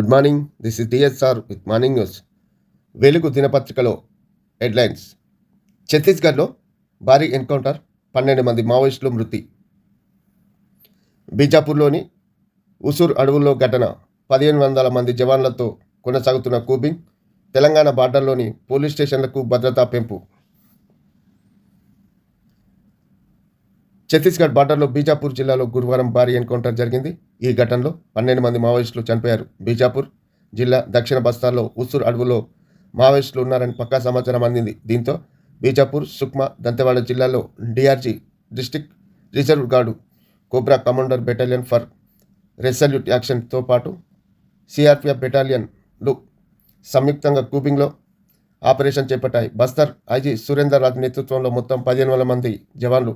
Good morning this is DSR with morning news Velugu దినపత్రికలో headlines. ఛత్తీస్గఢ్లో భారీ encounter పన్నెండు మంది మావోయిస్టులు మృతి. బీజాపూర్లోని ఉసూర్ అడవుల్లో ఘటన పదిహేను వందల మంది జవాన్లతో కొనసాగుతున్న కూబింగ్ తెలంగాణ బార్డర్లోని పోలీస్ స్టేషన్లకు భద్రతా పెంపు. ఛత్తీస్గఢ్ బార్డర్లో బీజాపూర్ జిల్లాలో గురువారం భారీ ఎన్కౌంటర్ జరిగింది. ఈ ఘటనలో పన్నెండు మంది మావోయిస్టులు చనిపోయారు. బీజాపూర్ జిల్లా దక్షిణ బస్తాల్లో ఉసూర్ అడవులో మావోయిస్టులు ఉన్నారని పక్కా సమాచారం అందింది. దీంతో బీజాపూర్ సుక్మా దంతెవాడ జిల్లాలో DRG district reserve guard COBRA commander battalion for resolute యాక్షన్తో పాటు సిఆర్పిఎఫ్ బెటాలియన్లు సంయుక్తంగా కూబింగ్లో ఆపరేషన్ చేపట్టాయి. బస్తర్ ఐజీ సురేందర్ రాజ్ నేతృత్వంలో మొత్తం పదిహేను వేల మంది జవాన్లు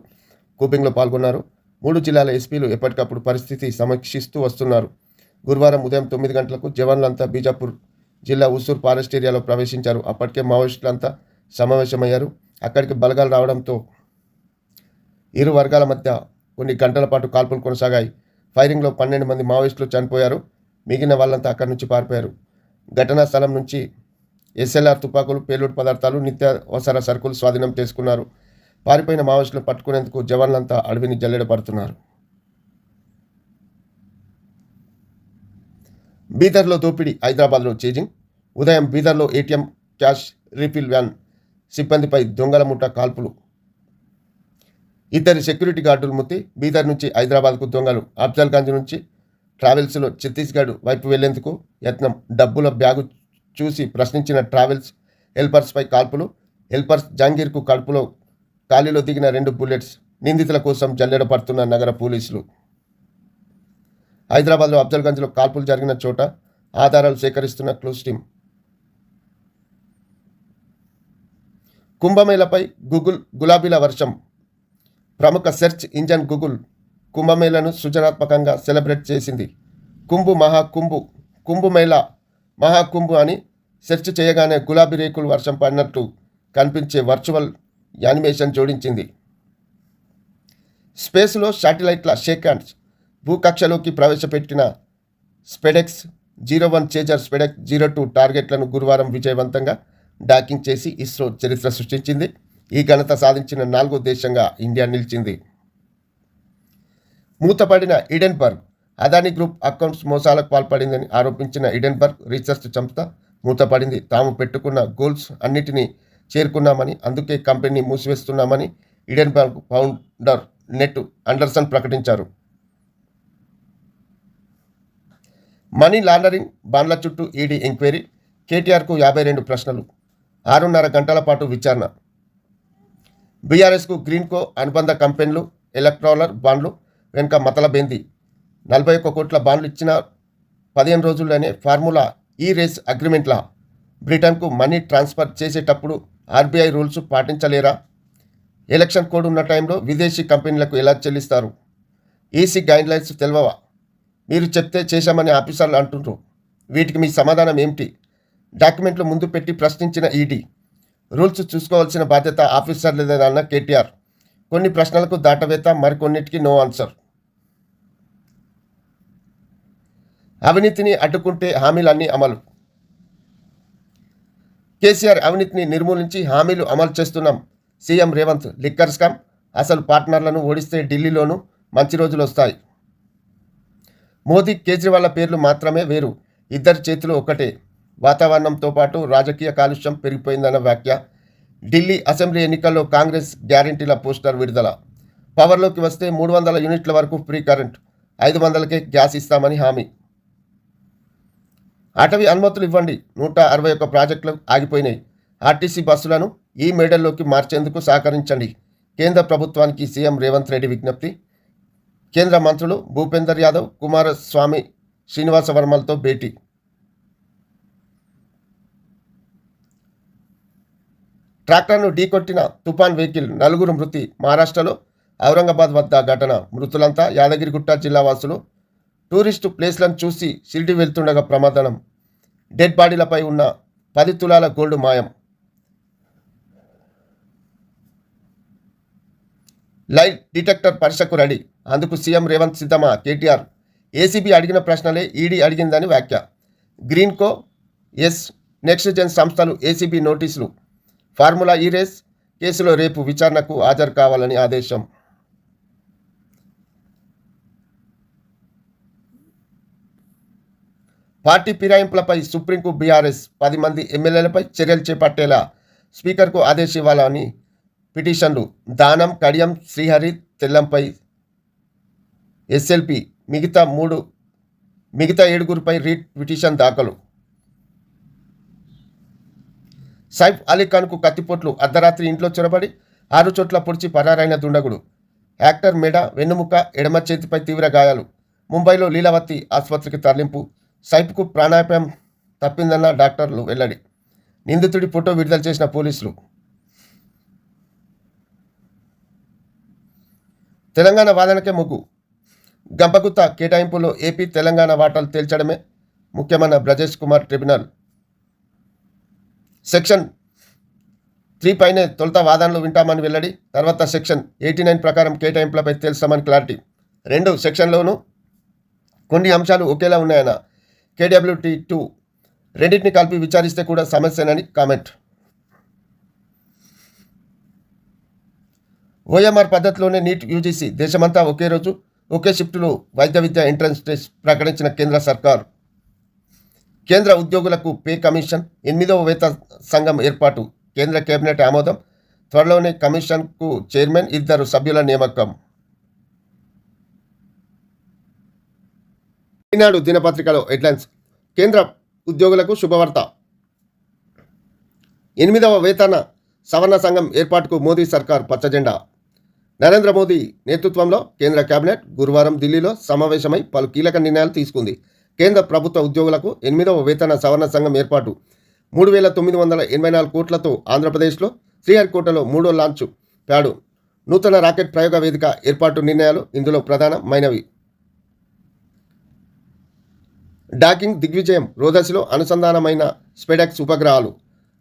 కూపింగ్లో పాల్గొన్నారు. మూడు జిల్లాల ఎస్పీలు ఎప్పటికప్పుడు పరిస్థితి సమీక్షిస్తూ వస్తున్నారు. గురువారం ఉదయం తొమ్మిది గంటలకు జవాన్లంతా బీజాపూర్ జిల్లా ఉసూర్ ఫారెస్ట్ ఏరియాలో ప్రవేశించారు. అప్పటికే మావోయిస్టులంతా సమావేశమయ్యారు. అక్కడికి బలగాలు రావడంతో ఇరు వర్గాల మధ్య కొన్ని గంటల పాటు కాల్పులు కొనసాగాయి. ఫైరింగ్లో పన్నెండు మంది మావోయిస్టులు చనిపోయారు. మిగిలిన వాళ్ళంతా అక్కడి నుంచి పారిపోయారు. ఘటనా స్థలం నుంచి ఎస్ఎల్ఆర్ తుపాకులు పేలుడు పదార్థాలు నిత్యావసర సరుకులు స్వాధీనం చేసుకున్నారు. పారిపోయిన మావోయిస్టులను పట్టుకునేందుకు జవాన్లంతా అడవిని జల్లెడపడుతున్నారు. బీదర్లో దోపిడీ హైదరాబాద్లో చేజింగ్. ఉదయం బీదర్లో ఏటీఎం క్యాష్ రీఫిల్ వ్యాన్ సిబ్బందిపై దొంగల ముఠ కాల్పులు. ఇద్దరు సెక్యూరిటీ గార్డులు ముత్తి బీదర్ నుంచి హైదరాబాద్కు దొంగలు. అఫ్జల్గంజ్ నుంచి ట్రావెల్స్లో ఛత్తీస్గఢ్ వైపు వెళ్ళేందుకు యత్నం. డబ్బుల బ్యాగు చూసి ప్రశ్నించిన ట్రావెల్స్ హెల్పర్స్పై కాల్పులు. హెల్పర్స్ జంగీర్కు కడుపులో గాలిలో దిగిన రెండు బుల్లెట్స్ నిందితుల కోసం జల్లెడ పడుతున్న నగర పోలీసులు. హైదరాబాద్లో అఫ్జల్గంజ్లో కాల్పులు జరిగిన చోట ఆధారాలు సేకరిస్తున్న క్లూస్ టీం. కుంభమేళపై గూగుల్ గులాబీల వర్షం. ప్రముఖ సెర్చ్ ఇంజన్ గూగుల్ కుంభమేళను సృజనాత్మకంగా సెలబ్రేట్ చేసింది. కుంభు మహాకుంభు కుంభమేళ మహాకుంభు అని సెర్చ్ చేయగానే గులాబీ రేకులు వర్షం పడినట్టు కనిపించే వర్చువల్ యానిమేషన్ జోడించింది. స్పేస్లో శాటిలైట్ల షేక్ హ్యాండ్స్ భూకక్షలోకి ప్రవేశపెట్టిన SpaDeX zero one chaser SpaDeX zero two టార్గెట్లను గురువారం విజయవంతంగా డాకింగ్ చేసి ఇస్రో చరిత్ర సృష్టించింది. ఈ ఘనత సాధించిన నాలుగో దేశంగా ఇండియా నిలిచింది. మూతపడిన ఈడెన్బర్గ్ అదాని గ్రూప్ అకౌంట్స్ మోసాలకు పాల్పడిందని ఆరోపించిన ఈడెన్బర్గ్ రీసెర్చ్ సంస్థ మూతపడింది. తాము పెట్టుకున్న గోల్స్ అన్నిటినీ చేరుకున్నామని అందుకే కంపెనీని మూసివేస్తున్నామని ఈడెన్బర్గ్ ఫౌండర్ నెట్ అండర్సన్ ప్రకటించారు. మనీ లాండరింగ్ బాండ్ల చుట్టూ ఈడీ ఎంక్వైరీ కేటీఆర్కు యాభై రెండు ప్రశ్నలు ఆరున్నర గంటల పాటు విచారణ. బీఆర్ఎస్కు గ్రీన్కో అనుబంధ కంపెనీలు ఎలక్ట్రాలర్ బాండ్లు వెనుక మతలబేంది నలభై ఒక్క కోట్ల బాండ్లు ఇచ్చిన పదిహేను రోజుల్లోనే ఫార్ములా ఈ రేస్ అగ్రిమెంట్ల బ్రిటన్కు మనీ ట్రాన్స్ఫర్ చేసేటప్పుడు ఆర్బీఐ రూల్స్ పాటించలేరా? ఎలక్షన్ కోడ్ ఉన్న టైంలో విదేశీ కంపెనీలకు ఎలా చెల్లిస్తారు? ఈసీ గైడ్లైన్స్ తెలియవా మీరు చెప్తే చేశామని ఆఫీసర్లు అంటుండ్రు. వీటికి మీ సమాధానం ఏమిటి? డాక్యుమెంట్లు ముందు పెట్టి ప్రశ్నించిన ఈడీ. రూల్స్ చూసుకోవాల్సిన బాధ్యత ఆఫీసర్లేదన్న కేటీఆర్. కొన్ని ప్రశ్నలకు దాటవేత మరికొన్నిటికి నో ఆన్సర్. అవినీతిని అడ్డుకుంటే హామీలన్నీ అమలు. కేసీఆర్ అవినీతిని నిర్మూలించి హామీలు అమలు చేస్తున్నాం. సీఎం రేవంత్ లిక్కర్ స్కామ్ అసలు పార్ట్నర్లను ఓడిస్తే ఢిల్లీలోనూ మంచి రోజులు వస్తాయి. మోదీ కేజ్రీవాల్ పేర్లు మాత్రమే వేరు. ఇద్దరి చేతులు ఒకటే. వాతావరణంతో పాటు రాజకీయ కాలుష్యం పెరిగిపోయిందన్న వ్యాఖ్య. ఢిల్లీ అసెంబ్లీ ఎన్నికల్లో కాంగ్రెస్ గ్యారంటీల పోస్టర్ విడుదల. పవర్లోకి వస్తే మూడు వందల యూనిట్ల వరకు ఫ్రీ కరెంట్ ఐదు వందలకే గ్యాస్ ఇస్తామని హామీ. అటవీ అనుమతులు ఇవ్వండి. నూట అరవై ఒక్క ప్రాజెక్టులు ఆగిపోయినాయి. ఆర్టీసీ బస్సులను ఈ మేడల్లోకి మార్చేందుకు సహకరించండి. కేంద్ర ప్రభుత్వానికి సీఎం రేవంత్ రెడ్డి విజ్ఞప్తి. కేంద్ర మంత్రులు భూపేందర్ యాదవ్ కుమారస్వామి శ్రీనివాస వర్మలతో భేటీ. ట్రాక్టర్ను ఢీకొట్టిన తుఫాన్ వెహికల్ నలుగురు మృతి. మహారాష్ట్రలో ఔరంగాబాద్ వద్ద ఘటన. మృతులంతా యాదగిరిగుట్ట జిల్లా వాసులు టూరిస్టు ప్లేస్లను చూసి షిరిడి వెళ్తుండగా ప్రమాదం డెడ్ బాడీలపై ఉన్న పది తులాల గోల్డ్ మాయం. లైట్ డిటెక్టర్ పరీక్షకు రెడీ. అందుకు సీఎం రేవంత్ సిద్ధమా కేటీఆర్. ఏసీబీ అడిగిన ప్రశ్నలే ఈడీ అడిగిందని వ్యాఖ్య. గ్రీన్కో ఎస్ నెక్స్ట్ జెన్ సంస్థలు ఏసీబీ నోటీసులు. ఫార్ములా ఈ రేస్ కేసులో రేపు విచారణకు హాజరు కావాలని ఆదేశం. పార్టీ ఫిరాయింపులపై సుప్రీంకు బీఆర్ఎస్ పది మంది ఎమ్మెల్యేలపై చర్యలు చేపట్టేలా స్పీకర్కు ఆదేశ ఇవ్వాలని పిటిషన్లు దానం కడియం శ్రీహరి తెల్లంపై ఎస్ఎల్పి మిగతా మూడు మిగతా ఏడుగురిపై రీట్ పిటిషన్ దాఖలు. సైఫ్ అలీఖాన్కు కత్తిపోట్లు అర్ధరాత్రి ఇంట్లో చొరబడి ఆరు చోట్ల పొడిచి పరారైన దుండగుడు. యాక్టర్ మెడ వెన్నుముక ఎడమ చేతిపై తీవ్ర గాయాలు. ముంబైలో లీలావతి ఆసుపత్రికి తరలింపు సైప్కు ప్రాణాపాయం తప్పిందన్న డాక్టర్లు వెల్లడి. నిందితుడి ఫోటో విడుదల చేసిన పోలీసులు. తెలంగాణ వాదనకే మొగ్గు. గంపగుత్త కేటాయింపులో ఏపీ తెలంగాణ వాటాలు తేల్చడమే ముఖ్యమైన Brajesh Kumar tribunal. Section three పైనే తొలుత వాదనలు వింటామని వెల్లడి. తర్వాత సెక్షన్ ఎయిటీ నైన్ ప్రకారం కేటాయింపులపై తెలుస్తామని క్లారిటీ. రెండు సెక్షన్లోనూ కొన్ని అంశాలు ఒకేలా ఉన్నాయన్న కేడబ్ల్యూటీ టూ రెండింటిని కలిపి విచారిస్తే కూడా సమస్యనని కామెంట్. ఓఎంఆర్ పద్ధతిలోనే నీట్ యూజీసీ దేశమంతా ఒకే రోజు ఒకే షిఫ్టులో వైద్య విద్య ఎంట్రన్స్ టెస్ట్ ప్రకటించిన కేంద్ర సర్కార్. కేంద్ర ఉద్యోగులకు పే కమిషన్ ఎనిమిదవ వేత సంఘం ఏర్పాటు కేంద్ర కేబినెట్ ఆమోదం త్వరలోనే కమిషన్కు చైర్మన్ ఇద్దరు సభ్యుల నియామకం. ఈనాడు దినపత్రికలో హెడ్లైన్స్. కేంద్ర ఉద్యోగులకు శుభవార్త. ఎనిమిదవ వేతన సవరణ సంఘం ఏర్పాటుకు మోదీ సర్కార్ పచ్చజెండా. నరేంద్ర మోదీ నేతృత్వంలో కేంద్ర కేబినెట్ గురువారం ఢిల్లీలో సమావేశమై పలు కీలక నిర్ణయాలు తీసుకుంది. కేంద్ర ప్రభుత్వ ఉద్యోగులకు ఎనిమిదవ వేతన సవరణ సంఘం ఏర్పాటు. మూడు వేల తొమ్మిది వందల ఎనభై నాలుగు కోట్లతో ఆంధ్రప్రదేశ్లో శ్రీహరికోటలో మూడో లాంచ్ ప్యాడు. నూతన రాకెట్ ప్రయోగ వేదిక ఏర్పాటు నిర్ణయాలు ఇందులో ప్రధానమైనవి. డాకింగ్ దిగ్విజయం రోదసిలో అనుసంధానమైన స్పెడెక్స్ ఉపగ్రహాలు.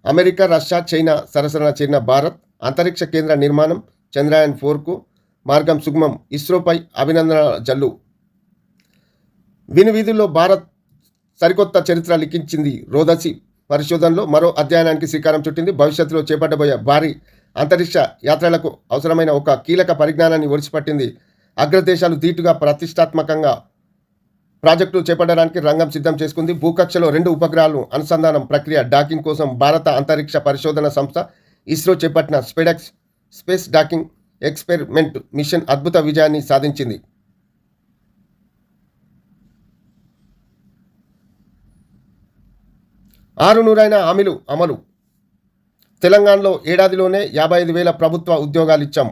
అమెరికా రష్యా చైనా సరసన చేరిన భారత్ అంతరిక్ష కేంద్ర నిర్మాణం చంద్రయాన్ ఫోర్కు మార్గం సుగమం ఇస్రోపై అభినందన జల్లు. వినువీధుల్లో భారత్ సరికొత్త చరిత్ర లిఖించింది రోదసి పరిశోధనలో మరో అధ్యయనానికి శ్రీకారం చుట్టింది. భవిష్యత్తులో చేపట్టబోయే భారీ అంతరిక్ష యాత్రలకు అవసరమైన ఒక కీలక పరిజ్ఞానాన్ని ఒడిచిపట్టింది అగ్రదేశాలు ధీటుగా ప్రతిష్టాత్మకంగా ప్రాజెక్టు చేపట్టడానికి రంగం సిద్ధం చేసుకుంది. భూకక్షలో రెండు ఉపగ్రహాలు అనుసంధానం ప్రక్రియ డాకింగ్ కోసం భారత అంతరిక్ష పరిశోధన సంస్థ ఇస్రో చేపట్టిన SpaDeX space docking experiment mission అద్భుత విజయాన్ని సాధించింది. ఆరు నూరైన హామీలు అమలు. తెలంగాణలో ఏడాదిలోనే యాభై ఐదు వేల ప్రభుత్వ ఉద్యోగాలు ఇచ్చాం.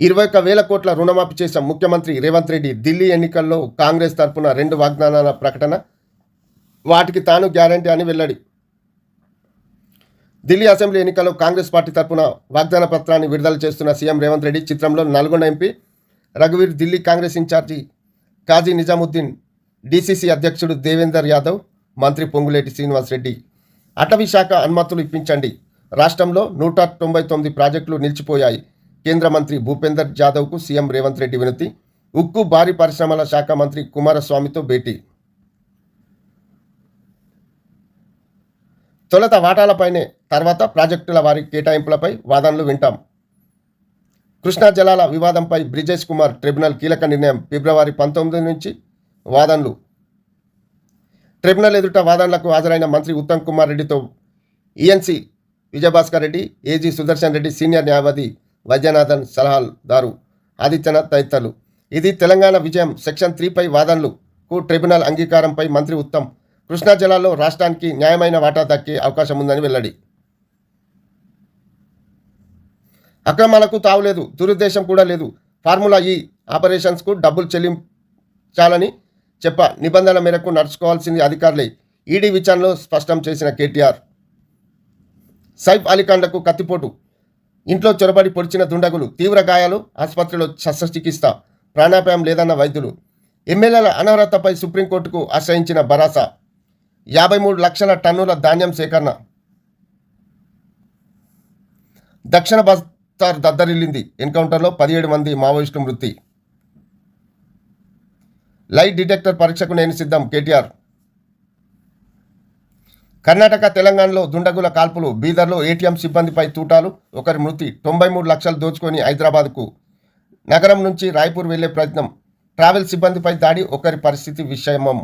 ఇరవై ఒక్క వేల కోట్ల రుణమాఫీ చేసిన ముఖ్యమంత్రి రేవంత్ రెడ్డి ఢిల్లీ ఎన్నికల్లో కాంగ్రెస్ తరపున రెండు వాగ్దానాల ప్రకటన. వాటికి తాను గ్యారంటీ అని వెల్లడి. ఢిల్లీ అసెంబ్లీ ఎన్నికల్లో కాంగ్రెస్ పార్టీ తరపున వాగ్దాన పత్రాన్ని విడుదల చేస్తున్న సీఎం రేవంత్ రెడ్డి చిత్రంలో నల్గొండ ఎంపీ రఘువీర్ ఢిల్లీ కాంగ్రెస్ ఇన్ఛార్జి కాజీ నిజాముద్దీన్ డీసీసీ అధ్యక్షుడు దేవేందర్ యాదవ్ మంత్రి పొంగులేటి శ్రీనివాసరెడ్డి అటవీ శాఖ అనుమతులు ఇప్పించండి. రాష్ట్రంలో నూట తొంభై తొమ్మిది ప్రాజెక్టులు నిలిచిపోయాయి. కేంద్ర మంత్రి భూపేందర్ జాదవ్కు సీఎం రేవంత్ రెడ్డి వినతి. ఉక్కు భారీ పరిశ్రమల శాఖ మంత్రి కుమారస్వామితో భేటీ. తొలత వాటాలపైనే తర్వాత ప్రాజెక్టుల వారి కేటాయింపులపై వాదనలు వింటాం. కృష్ణా జలాల వివాదంపై బ్రిజేష్ కుమార్ ట్రిబ్యునల్ కీలక నిర్ణయం ఫిబ్రవరి పంతొమ్మిది నుంచి వాదనలు. ట్రిబ్యునల్ ఎదుట వాదనలకు హాజరైన మంత్రి ఉత్తమ్ కుమార్ రెడ్డితో ENC Vijayabhaskar Reddy AG Sudarshan Reddy senior న్యాయవాది వైద్యనాథన్ సలహాదారు ఆదిత్యనాథ్ తదితరులు. ఇది తెలంగాణ విజయం సెక్షన్ త్రీపై వాదనలకు ట్రిబ్యునల్ అంగీకారంపై మంత్రి ఉత్తమ్. కృష్ణా జిల్లాలో రాష్ట్రానికి న్యాయమైన వాటా దక్కే అవకాశం ఉందని వెల్లడి. అక్రమాలకు తావులేదు దురుద్దేశం కూడా లేదు. ఫార్ములా ఈ ఆపరేషన్స్కు డబ్బులు చెల్లించాలని చెప్ప నిబంధనల మేరకు నడుచుకోవాల్సింది అధికారులే. ఈడీ విచారణలో స్పష్టం చేసిన కేటీఆర్. సైఫ్ అలీఖాన్లకు కత్తిపోటు. ఇంట్లో చొరబడి పొడిచిన దుండగులు తీవ్ర గాయాలు ఆసుపత్రిలో శస్త్రచికిత్స ప్రాణాపాయం లేదన్న వైద్యులు ఎమ్మెల్యేల అనర్హతపై సుప్రీంకోర్టుకు ఆశ్రయించిన భరాసా యాభై మూడు లక్షల టన్నుల ధాన్యం సేకరణ. దక్షిణ బస్తార్ దద్దరిల్లింది. ఎన్కౌంటర్లో పదిహేడు మంది మావోయిస్టు మృతి. లైట్ డిటెక్టర్ పరీక్షకు నేను సిద్ధం కేటీఆర్. కర్ణాటక తెలంగాణలో దుండగుల కాల్పులు బీదర్లో ఏటీఎం సిబ్బందిపై తూటాలు ఒకరి మృతి తొంభై మూడు లక్షలు దోచుకొని హైదరాబాద్కు నగరం నుంచి రాయ్పూర్ వెళ్ళే ప్రయత్నం ట్రావెల్ సిబ్బందిపై దాడి ఒకరి పరిస్థితి విషయమం